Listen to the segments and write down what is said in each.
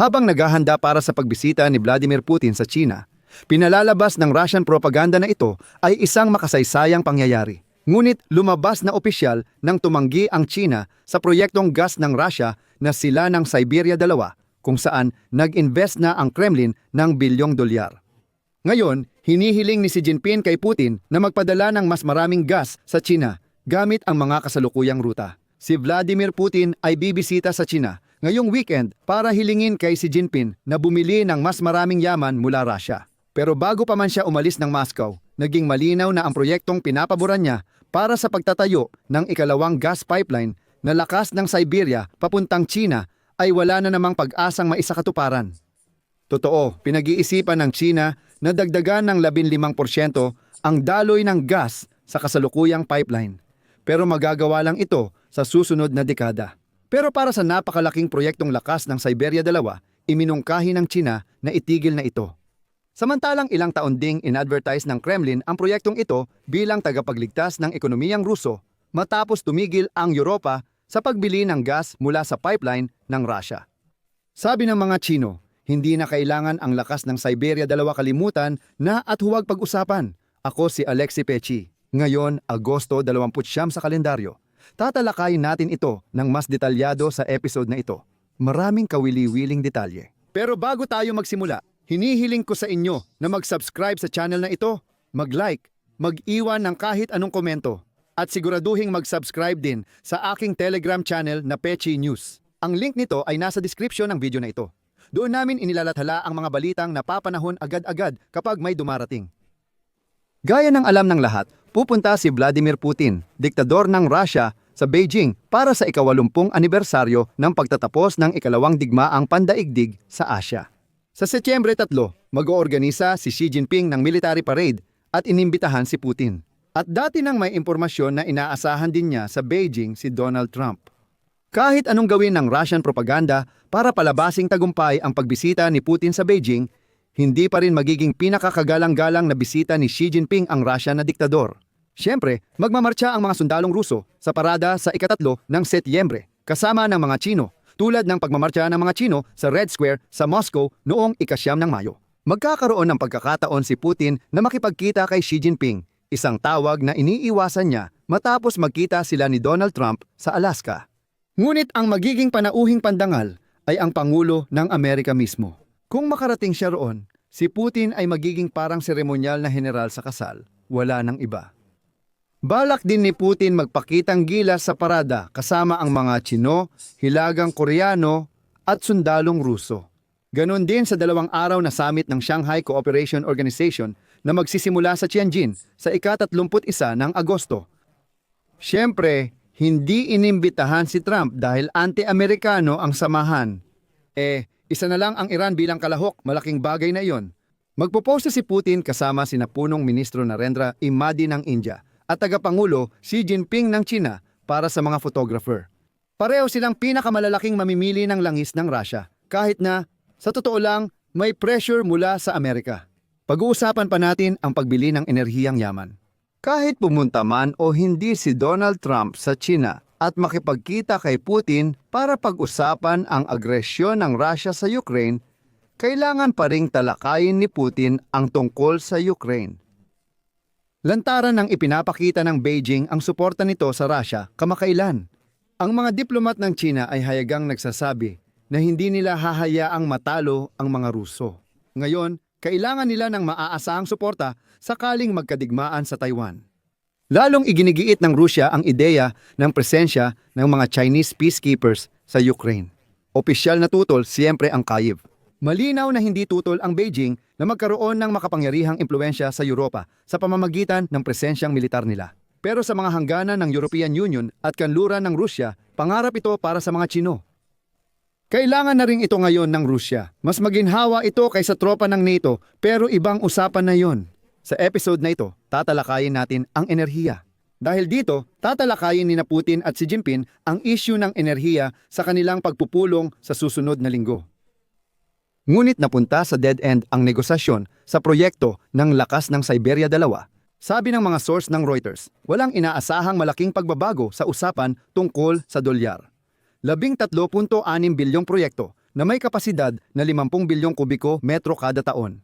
Habang naghahanda para sa pagbisita ni Vladimir Putin sa China, pinalalabas ng Russian propaganda na ito ay isang makasaysayang pangyayari. Ngunit lumabas na opisyal nang tumanggi ang China sa proyektong gas ng Russia na sila ng Siberia 2 kung saan nag-invest na ang Kremlin ng bilyong dolyar. Ngayon, hinihiling ni Xi Jinping kay Putin na magpadala ng mas maraming gas sa China gamit ang mga kasalukuyang ruta. Si Vladimir Putin ay bibisita sa China ngayong weekend para hilingin kay Xi Jinping na bumili ng mas maraming yaman mula Russia. Pero bago pa man siya umalis ng Moscow, naging malinaw na ang proyektong pinapaboran niya para sa pagtatayo ng ikalawang gas pipeline na lakas ng Siberia papuntang China ay wala na namang pag-asang maisakatuparan. Totoo, pinag-iisipan ng China na dagdagan ng 15% ang daloy ng gas sa kasalukuyang pipeline. Pero magagawa lang ito sa susunod na dekada. Pero para sa napakalaking proyektong lakas ng Siberia 2, iminungkahi ng China na itigil na ito. Samantalang ilang taon ding inadvertise ng Kremlin ang proyektong ito bilang tagapagligtas ng ekonomiyang Ruso matapos tumigil ang Europa sa pagbili ng gas mula sa pipeline ng Russia. Sabi ng mga Chino, hindi na kailangan ang lakas ng Siberia dalawa kalimutan na at huwag pag-usapan. Ako si Alexi Pechi. Ngayon, Agosto 29 sa kalendaryo. Tatalakayin natin ito ng mas detalyado sa episode na ito. Maraming kawili-wiling detalye. Pero bago tayo magsimula, hinihiling ko sa inyo na mag-subscribe sa channel na ito, mag-like, mag-iwan ng kahit anong komento, at siguraduhing mag-subscribe din sa aking Telegram channel na Pechi News. Ang link nito ay nasa description ng video na ito. Doon namin inilalathala ang mga balitang napapanahon agad-agad kapag may dumarating. Gaya ng alam ng lahat, pupunta si Vladimir Putin, diktador ng Russia, sa Beijing para sa ikawalumpung anibersaryo ng pagtatapos ng ikalawang digmaang pandaigdig sa Asya. Sa Setyembre 3, mag-oorganisa si Xi Jinping ng military parade at inimbitahan si Putin. At dati nang may impormasyon na inaasahan din niya sa Beijing si Donald Trump. Kahit anong gawin ng Russian propaganda para palabasing tagumpay ang pagbisita ni Putin sa Beijing, hindi pa rin magiging pinakakagalang-galang na bisita ni Xi Jinping ang Russia na diktador. Siyempre, magmamarcha ang mga sundalong Ruso sa parada sa ikatatlo ng Setyembre, kasama ng mga Chino, tulad ng pagmamarcha ng mga Chino sa Red Square sa Moscow noong ikasyam ng Mayo. Magkakaroon ng pagkakataon si Putin na makipagkita kay Xi Jinping, isang tawag na iniiwasan niya matapos magkita sila ni Donald Trump sa Alaska. Ngunit ang magiging panauhing pandangal ay ang Pangulo ng Amerika mismo. Kung makarating siya roon, si Putin ay magiging parang seremonyal na general sa kasal, wala nang iba. Balak din ni Putin magpakitang gilas sa parada kasama ang mga Chino, Hilagang Koreano at sundalong Ruso. Ganon din sa dalawang araw na summit ng Shanghai Cooperation Organization na magsisimula sa Tianjin sa ika-31 ng Agosto. Siyempre, hindi inimbitahan si Trump dahil anti-Amerikano ang samahan. Eh, isa na lang ang Iran bilang kalahok, malaking bagay na iyon. Magpoposte si Putin kasama sina punong ministro Narendra Imadi ng India at tagapangulo Xi Jinping ng China para sa mga photographer. Pareho silang pinakamalalaking mamimili ng langis ng Russia, kahit na, sa totoo lang, may pressure mula sa Amerika. Pag-uusapan pa natin ang pagbili ng enerhiyang yaman. Kahit pumunta man o hindi si Donald Trump sa China at makipagkita kay Putin para pag-usapan ang agresyon ng Russia sa Ukraine, kailangan pa ring talakayin ni Putin ang tungkol sa Ukraine. Lantaran ng ipinapakita ng Beijing ang suporta nito sa Russia kamakailan. Ang mga diplomat ng China ay hayagang nagsasabi na hindi nila hahayaang matalo ang mga Ruso. Ngayon, kailangan nila ng maaasahang suporta sakaling magkadigmaan sa Taiwan. Lalong iginigiit ng Rusya ang ideya ng presensya ng mga Chinese peacekeepers sa Ukraine. Opisyal na tutol siyempre ang Kyiv. Malinaw na hindi tutol ang Beijing na magkaroon ng makapangyarihang impluensya sa Europa sa pamamagitan ng presensyang militar nila. Pero sa mga hangganan ng European Union at kanluran ng Rusya, pangarap ito para sa mga Chino. Kailangan na rin ito ngayon ng Rusya. Mas maginhawa ito kaysa tropa ng NATO pero ibang usapan na yon. Sa episode na ito, tatalakayin natin ang enerhiya. Dahil dito, tatalakayin ni na Putin at si Jinping ang issue ng enerhiya sa kanilang pagpupulong sa susunod na linggo. Ngunit napunta sa dead end ang negosasyon sa proyekto ng lakas ng Siberia 2. Sabi ng mga source ng Reuters, walang inaasahang malaking pagbabago sa usapan tungkol sa dolyar. 13.6 bilyong proyekto na may kapasidad na 50 bilyong kubiko metro kada taon.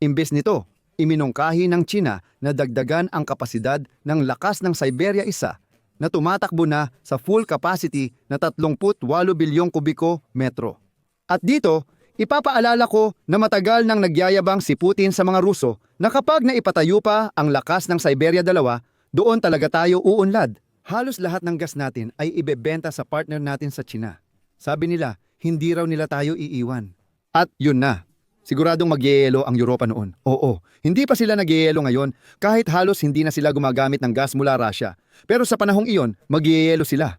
Imbes nito, iminungkahi ng China na dagdagan ang kapasidad ng lakas ng Siberia isa na tumatakbo na sa full capacity na 38 bilyong kubiko metro. At dito, ipapaalala ko na matagal nang nagyayabang si Putin sa mga Ruso na kapag naipatayo pa ang lakas ng Siberia dalawa, doon talaga tayo uunlad. Halos lahat ng gas natin ay ibebenta sa partner natin sa China. Sabi nila, hindi raw nila tayo iiwan. At yun na, Siguradong magyeyelo ang Europa noon. Oo, hindi pa sila nagyeyelo ngayon kahit halos hindi na sila gumagamit ng gas mula Russia. Pero sa panahong iyon, magyeyelo sila.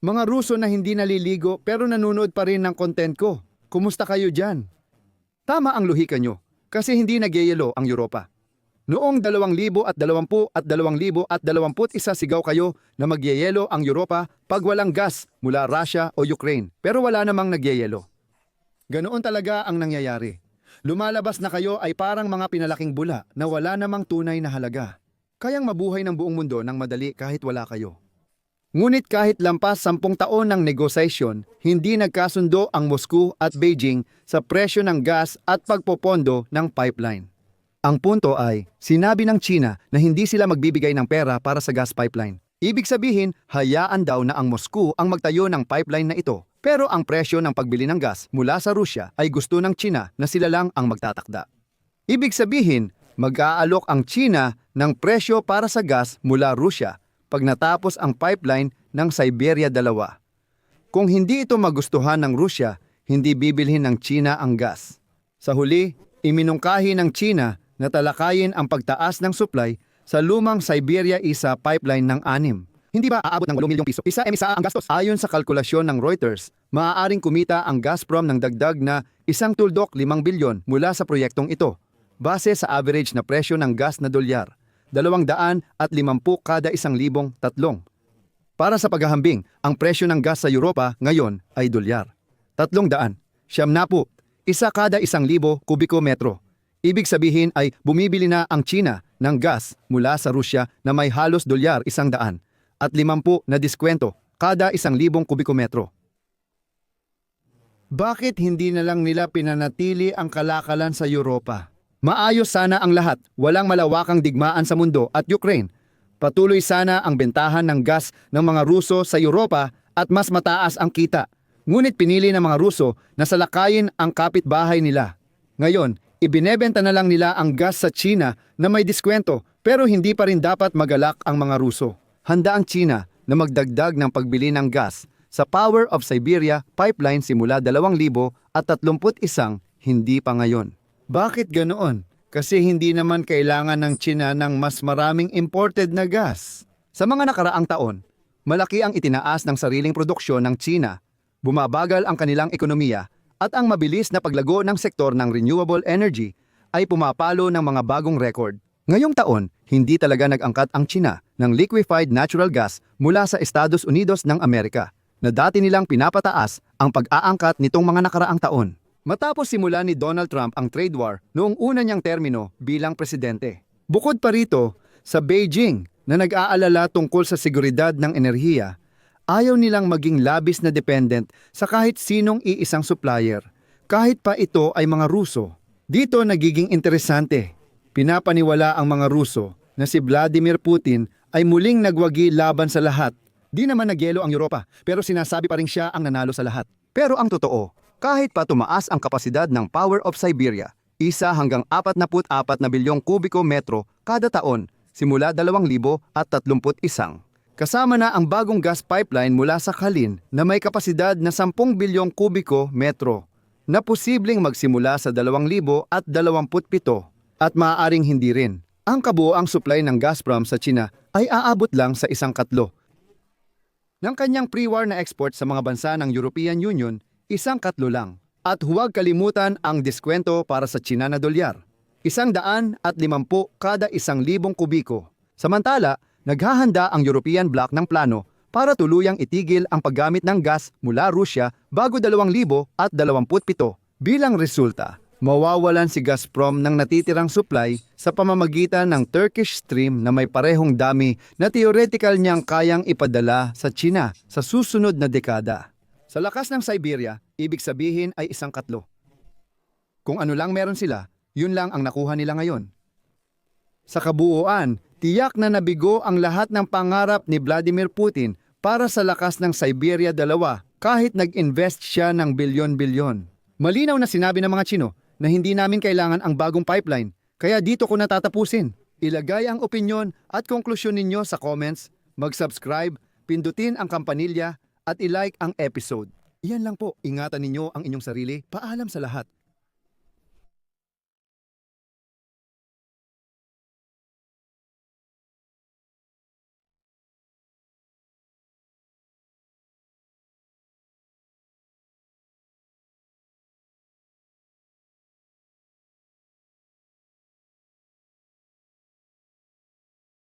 Mga Ruso na hindi naliligo pero nanonood pa rin ng content ko. Kumusta kayo dyan? Tama ang luhika nyo kasi hindi nagyeyelo ang Europa. Noong 2020 at 20 at 2000 at 21 sigaw kayo na magyeyelo ang Europa pag walang gas mula Russia o Ukraine pero wala namang nagyeyelo. Ganoon talaga ang nangyayari. Lumalabas na kayo ay parang mga pinalaking bula na wala namang tunay na halaga. Kayang mabuhay ng buong mundo ng madali kahit wala kayo. Ngunit kahit lampas sampung taon ng negosasyon, hindi nagkasundo ang Moscow at Beijing sa presyo ng gas at pagpopondo ng pipeline. Ang punto ay, sinabi ng China na hindi sila magbibigay ng pera para sa gas pipeline. Ibig sabihin, hayaan daw na ang Moscow ang magtayo ng pipeline na ito. Pero ang presyo ng pagbili ng gas mula sa Rusya ay gusto ng China na sila lang ang magtatakda. Ibig sabihin, mag-aalok ang China ng presyo para sa gas mula Rusya pag natapos ang pipeline ng Siberia 2. Kung hindi ito magustuhan ng Rusya, hindi bibilhin ng China ang gas. Sa huli, iminungkahi ng China na talakayin ang pagtaas ng supply sa lumang Siberia Isa pipeline ng anim. Hindi ba aabot ng 8 milyong piso? Isa em isa ang gastos. Ayon sa kalkulasyon ng Reuters, maaaring kumita ang Gazprom ng dagdag na isang tuldok 5 bilyon mula sa proyektong ito. Base sa average na presyo ng gas na dolyar, 200 at 50 kada isang libong tatlong. Para sa paghahambing, ang presyo ng gas sa Europa ngayon ay dolyar. Tatlong daan, siyam na po, isa kada isang libo kubiko metro. Ibig sabihin ay bumibili na ang China ng gas mula sa Rusya na may halos dolyar isang daan at limampu na diskwento kada isang libong kubiko metro. Bakit hindi na lang nila pinanatili ang kalakalan sa Europa? Maayos sana ang lahat, walang malawakang digmaan sa mundo at Ukraine. Patuloy sana ang bentahan ng gas ng mga Ruso sa Europa at mas mataas ang kita. Ngunit pinili ng mga Ruso na salakayin ang kapitbahay nila. Ngayon, ibinebenta na lang nila ang gas sa China na may diskwento pero hindi pa rin dapat magalak ang mga Ruso. Handa ang China na magdagdag ng pagbili ng gas sa Power of Siberia pipeline simula 2031, hindi pa ngayon. Bakit ganoon? Kasi hindi naman kailangan ng China ng mas maraming imported na gas. Sa mga nakaraang taon, malaki ang itinaas ng sariling produksyon ng China, bumabagal ang kanilang ekonomiya, at ang mabilis na paglago ng sektor ng renewable energy ay pumapalo ng mga bagong record. Ngayong taon, hindi talaga nag-angkat ang China ng liquefied natural gas mula sa Estados Unidos ng Amerika na dati nilang pinapataas ang pag-aangkat nitong mga nakaraang taon. Matapos simula ni Donald Trump ang trade war noong una niyang termino bilang presidente. Bukod pa rito, sa Beijing na nag-aalala tungkol sa seguridad ng enerhiya, ayaw nilang maging labis na dependent sa kahit sinong iisang supplier, kahit pa ito ay mga Ruso. Dito nagiging interesante. Pinapaniwala ang mga Ruso na si Vladimir Putin ay muling nagwagi laban sa lahat. Di naman nagyelo ang Europa, pero sinasabi pa rin siya ang nanalo sa lahat. Pero ang totoo, kahit pa tumaas ang kapasidad ng Power of Siberia, isa hanggang 44 na bilyong kubiko metro kada taon simula 2031. Kasama na ang bagong gas pipeline mula sa Kalin na may kapasidad na 10 bilyong kubiko metro na posibleng magsimula sa 2027 at maaaring hindi rin. Ang kabuoang supply ng Gazprom sa China ay aabot lang sa isang katlo. Ng kanyang pre-war na export sa mga bansa ng European Union, isang katlo lang. At huwag kalimutan ang diskwento para sa China na dolyar. Isang daan at limampu kada isang libong kubiko. Samantala, naghahanda ang European bloc ng plano para tuluyang itigil ang paggamit ng gas mula Rusya bago 2027. Bilang resulta, mawawalan si Gazprom ng natitirang supply sa pamamagitan ng Turkish Stream na may parehong dami na theoretical niyang kayang ipadala sa China sa susunod na dekada. Sa lakas ng Siberia, ibig sabihin ay isang katlo. Kung ano lang meron sila, yun lang ang nakuha nila ngayon. Sa kabuuan, tiyak na nabigo ang lahat ng pangarap ni Vladimir Putin para sa lakas ng Siberia dalawa kahit nag-invest siya ng bilyon-bilyon. Malinaw na sinabi ng mga Chino na hindi namin kailangan ang bagong pipeline, kaya dito ko natatapusin. Ilagay ang opinyon at konklusyon ninyo sa comments, mag-subscribe, pindutin ang kampanilya at ilike ang episode. Iyan lang po, ingatan ninyo ang inyong sarili. Paalam sa lahat.